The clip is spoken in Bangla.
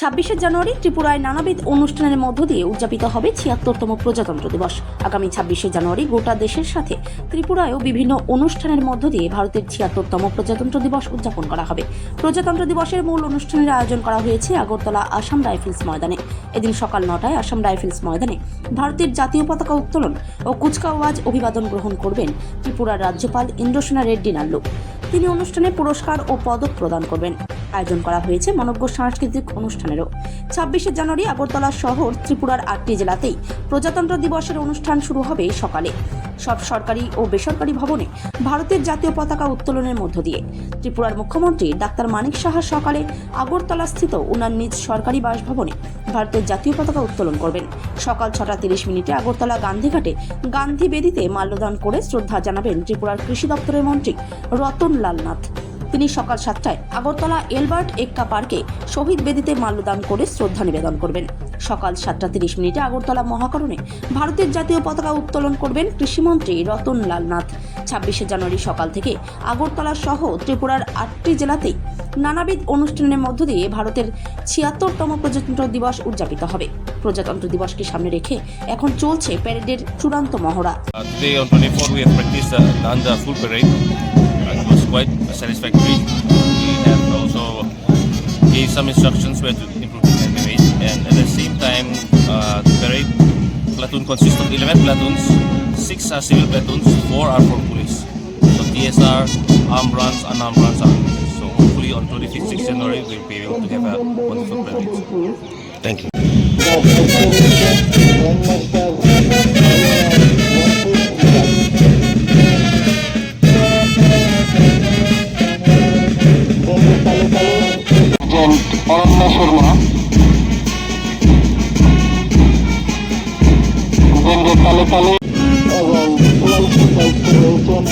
ছাব্বিশে জানুয়ারি ত্রিপুরায় নানাবিধ অনুষ্ঠানের মধ্য দিয়ে উদযাপিত হবে ছিয়াত্তরতম প্রজাতন্ত্র দিবস। আগামী ছাব্বিশে জানুয়ারি গোটা দেশের সাথে ত্রিপুরায়ও বিভিন্ন অনুষ্ঠানের মধ্য দিয়ে ভারতের ছিয়াত্তরতম প্রজাতন্ত্র দিবস উদযাপন করা হবে। প্রজাতন্ত্র দিবসের মূল অনুষ্ঠানের আয়োজন করা হয়েছে আগরতলা আসাম রাইফেলস ময়দানে। এদিন সকাল নটায় আসাম রাইফেলস ময়দানে ভারতের জাতীয় পতাকা উত্তোলন ও কুচকাওয়াজ অভিবাদন গ্রহণ করবেন ত্রিপুরার রাজ্যপাল ইন্দ্রসেনা রেড্ডি নাল্লু। তিনি অনুষ্ঠানে পুরস্কার ও পদক প্রদান করবেন। আয়োজন করা হয়েছে মনজ্ঞ সাংস্কৃতিক অনুষ্ঠানেরও। ছাব্বিশে জানুয়ারি আগরতলা শহর ত্রিপুরার আটটি জেলাতেই প্রজাতন্ত্র দিবসের অনুষ্ঠান শুরু হবে সকালে। সব সরকারি ও বেসরকারি ভবনে ভারতের জাতীয় পতাকা উত্তোলনের মধ্য দিয়ে। ত্রিপুরার মুখ্যমন্ত্রী ডাক্তার মানিক সাহা সকালে আগরতলা স্থিত উনার নিজ সরকারি বাসভবনে ভারতের জাতীয় পতাকা উত্তোলন করবেন। সকাল ছটা তিরিশ মিনিটে আগরতলা গান্ধীঘাটে গান্ধী বেদিতে মাল্যদান করে শ্রদ্ধা জানাবেন ত্রিপুরার কৃষি দপ্তরের মন্ত্রী রতন লাল নাথ। তিনি সকাল সাতটায় আগরতলা এলবার্ট এক্কা পার্কে শহীদ বেদিতে মাল্যদান করে শ্রদ্ধা নিবেদন করবেন। সকাল সাতটা তিরিশ মিনিটে আগরতলা মহাকরণে ভারতের জাতীয় পতাকা উত্তোলন করবেন কৃষিমন্ত্রী রতন লাল নাথ। ছাব্বিশে জানুয়ারি সকাল থেকে আগরতলা সহ ত্রিপুরার আটটি জেলাতেই নানাবিধ অনুষ্ঠানের মধ্য দিয়ে ভারতের ছিয়াত্তরতম প্রজাতন্ত্র দিবস উদযাপিত হবে। প্রজাতন্ত্র দিবসকে সামনে রেখে এখন চলছে প্যারেডের চূড়ান্ত মহড়া। Quite satisfactory. We have also gave some instructions where to improve the parade and at the same time uh, the parade platoon consists of 11 platoons, 6 are civil platoons, 4 are for police. So TSR, armed runs, unarmed runs are included. So hopefully on 26 January we'll be able to have a wonderful parade. Thank you. তালে তালে এবং রয়েছেন